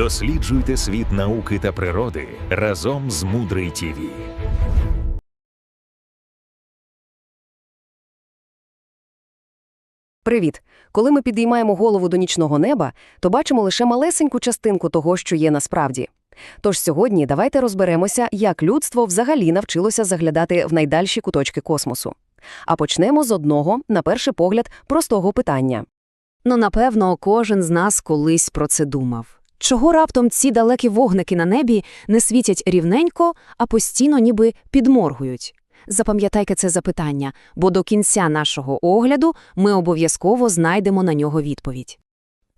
Досліджуйте світ науки та природи разом з Мудрий ТІВІ. Привіт! Коли ми підіймаємо голову до нічного неба, то бачимо лише малесеньку частинку того, що є насправді. Тож сьогодні давайте розберемося, як людство взагалі навчилося заглядати в найдальші куточки космосу. А почнемо з одного, на перший погляд, простого питання. Ну, напевно, кожен з нас колись про це думав. Чого раптом ці далекі вогники на небі не світять рівненько, а постійно ніби підморгують? Запам'ятайте це запитання, бо до кінця нашого огляду ми обов'язково знайдемо на нього відповідь.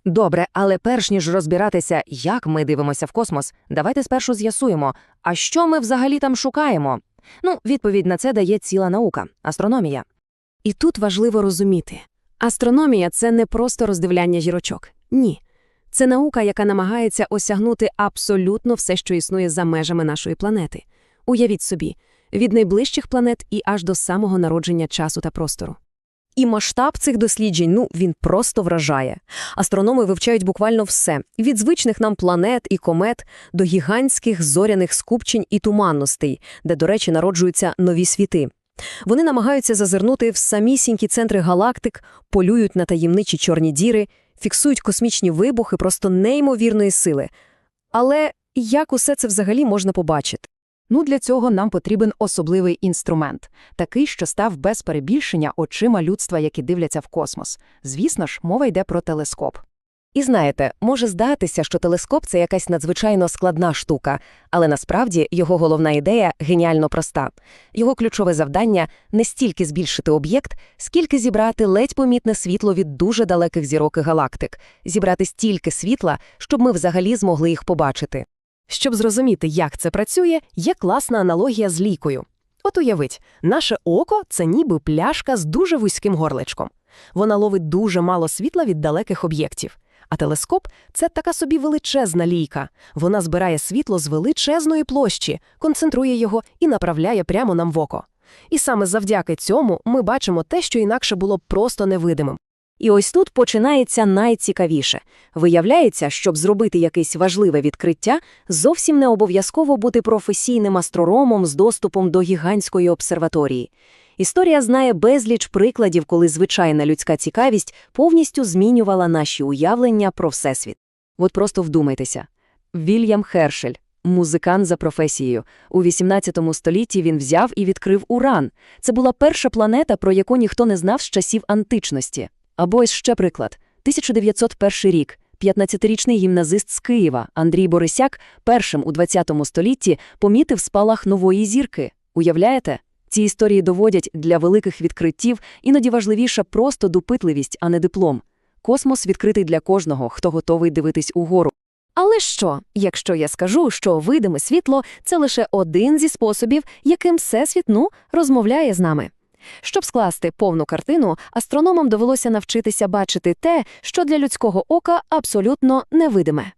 Добре, але перш ніж розбиратися, як ми дивимося в космос, давайте спершу з'ясуємо, а що ми взагалі там шукаємо? Ну, відповідь на це дає ціла наука – астрономія. І тут важливо розуміти. Астрономія – це не просто роздивляння зірочок. Ні. Це наука, яка намагається осягнути абсолютно все, що існує за межами нашої планети. Уявіть собі, від найближчих планет і аж до самого народження часу та простору. І масштаб цих досліджень, ну, він просто вражає. Астрономи вивчають буквально все – від звичних нам планет і комет до гігантських зоряних скупчень і туманностей, де, до речі, народжуються нові світи. Вони намагаються зазирнути в самісінькі центри галактик, полюють на таємничі чорні діри, фіксують космічні вибухи просто неймовірної сили. Але як усе це взагалі можна побачити? Ну, для цього нам потрібен особливий інструмент, такий, що став без перебільшення очима людства, які дивляться в космос. Звісно ж, мова йде про телескоп. І знаєте, може здатися, що телескоп – це якась надзвичайно складна штука, але насправді його головна ідея геніально проста. Його ключове завдання – не стільки збільшити об'єкт, скільки зібрати ледь помітне світло від дуже далеких зірок і галактик, зібрати стільки світла, щоб ми взагалі змогли їх побачити. Щоб зрозуміти, як це працює, є класна аналогія з лікою. От уявіть, наше око це ніби пляшка з дуже вузьким горлечком. Вона ловить дуже мало світла від далеких об'єктів. А телескоп це така собі величезна лійка. Вона збирає світло з величезної площі, концентрує його і направляє прямо нам в око. І саме завдяки цьому ми бачимо те, що інакше було б просто невидимим. І ось тут починається найцікавіше. Виявляється, щоб зробити якесь важливе відкриття, зовсім не обов'язково бути професійним астрономом з доступом до гігантської обсерваторії. Історія знає безліч прикладів, коли звичайна людська цікавість повністю змінювала наші уявлення про Всесвіт. От просто вдумайтеся. Вільям Хершель, музикант за професією. У XVIII столітті він взяв і відкрив Уран. Це була перша планета, про яку ніхто не знав з часів античності. Або ось ще приклад. 1901 рік. 15-річний гімназист з Києва Андрій Борисяк першим у 20 столітті помітив спалах нової зірки. Уявляєте? Ці історії доводять, для великих відкриттів іноді важливіша просто допитливість, а не диплом. Космос відкритий для кожного, хто готовий дивитись угору. Але що, якщо я скажу, що видиме світло – це лише один зі способів, яким Всесвіт, ну, розмовляє з нами? Щоб скласти повну картину, астрономам довелося навчитися бачити те, що для людського ока абсолютно невидиме.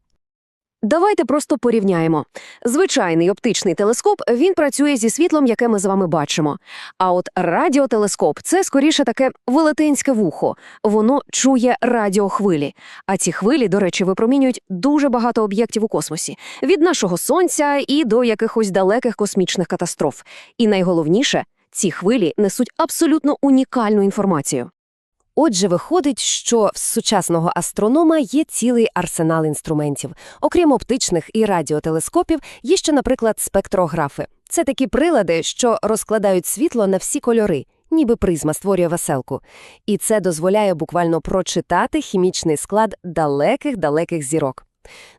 Давайте просто порівняємо. Звичайний оптичний телескоп він працює зі світлом, яке ми з вами бачимо. А от радіотелескоп це скоріше таке велетенське вухо. Воно чує радіохвилі. А ці хвилі, до речі, випромінюють дуже багато об'єктів у космосі від нашого сонця і до якихось далеких космічних катастроф. І найголовніше, ці хвилі несуть абсолютно унікальну інформацію. Отже, виходить, що в сучасного астронома є цілий арсенал інструментів. Окрім оптичних і радіотелескопів, є ще, наприклад, спектрографи. Це такі прилади, що розкладають світло на всі кольори, ніби призма створює веселку. І це дозволяє буквально прочитати хімічний склад далеких-далеких зірок.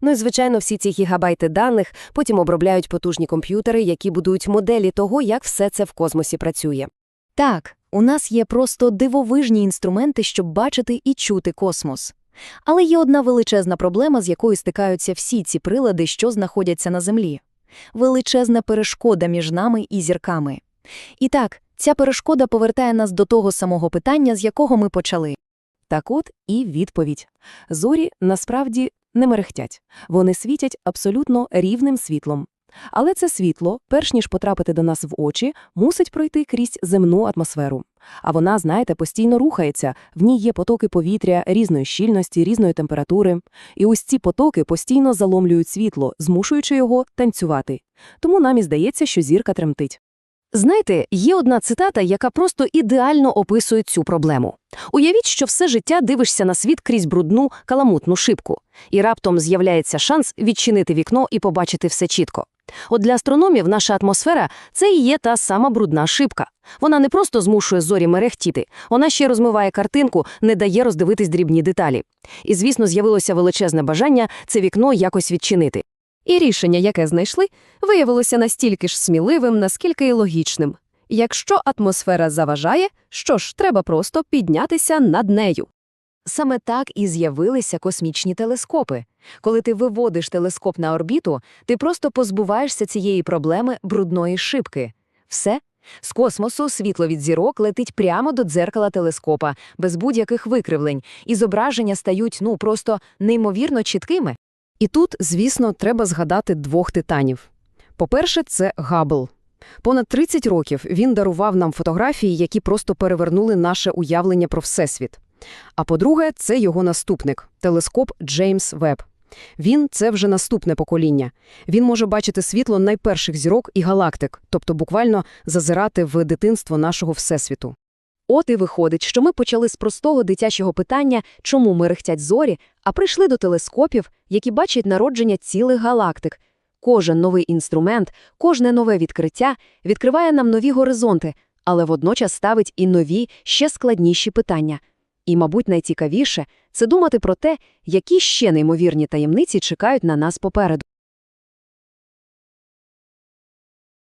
Ну і, звичайно, всі ці гігабайти даних потім обробляють потужні комп'ютери, які будують моделі того, як все це в космосі працює. Так, у нас є просто дивовижні інструменти, щоб бачити і чути космос. Але є одна величезна проблема, з якою стикаються всі ці прилади, що знаходяться на Землі. Величезна перешкода між нами і зірками. І так, ця перешкода повертає нас до того самого питання, з якого ми почали. Так от і відповідь. Зорі насправді не мерехтять. Вони світять абсолютно рівним світлом. Але це світло, перш ніж потрапити до нас в очі, мусить пройти крізь земну атмосферу. А вона, знаєте, постійно рухається, в ній є потоки повітря різної щільності, різної температури. І ось ці потоки постійно заломлюють світло, змушуючи його танцювати. Тому нам і здається, що зірка тремтить. Знаєте, є одна цитата, яка просто ідеально описує цю проблему. Уявіть, що все життя дивишся на світ крізь брудну, каламутну шибку, і раптом з'являється шанс відчинити вікно і побачити все чітко. От для астрономів наша атмосфера – це і є та сама брудна шибка. Вона не просто змушує зорі мерехтіти, вона ще розмиває картинку, не дає роздивитись дрібні деталі. І, звісно, з'явилося величезне бажання це вікно якось відчинити. І рішення, яке знайшли, виявилося настільки ж сміливим, наскільки й логічним. Якщо атмосфера заважає, що ж, треба просто піднятися над нею. Саме так і з'явилися космічні телескопи. Коли ти виводиш телескоп на орбіту, ти просто позбуваєшся цієї проблеми брудної шибки. Все. З космосу світло від зірок летить прямо до дзеркала телескопа, без будь-яких викривлень, і зображення стають, ну, просто неймовірно чіткими. І тут, звісно, треба згадати двох титанів. По-перше, це Габл. Понад 30 років він дарував нам фотографії, які просто перевернули наше уявлення про Всесвіт. А по-друге, це його наступник – телескоп Джеймс Веб. Він – це вже наступне покоління. Він може бачити світло найперших зірок і галактик, тобто буквально зазирати в дитинство нашого Всесвіту. От і виходить, що ми почали з простого дитячого питання, чому мерехтять зорі, а прийшли до телескопів, які бачать народження цілих галактик. Кожен новий інструмент, кожне нове відкриття відкриває нам нові горизонти, але водночас ставить і нові, ще складніші питання. І, мабуть, найцікавіше – це думати про те, які ще неймовірні таємниці чекають на нас попереду.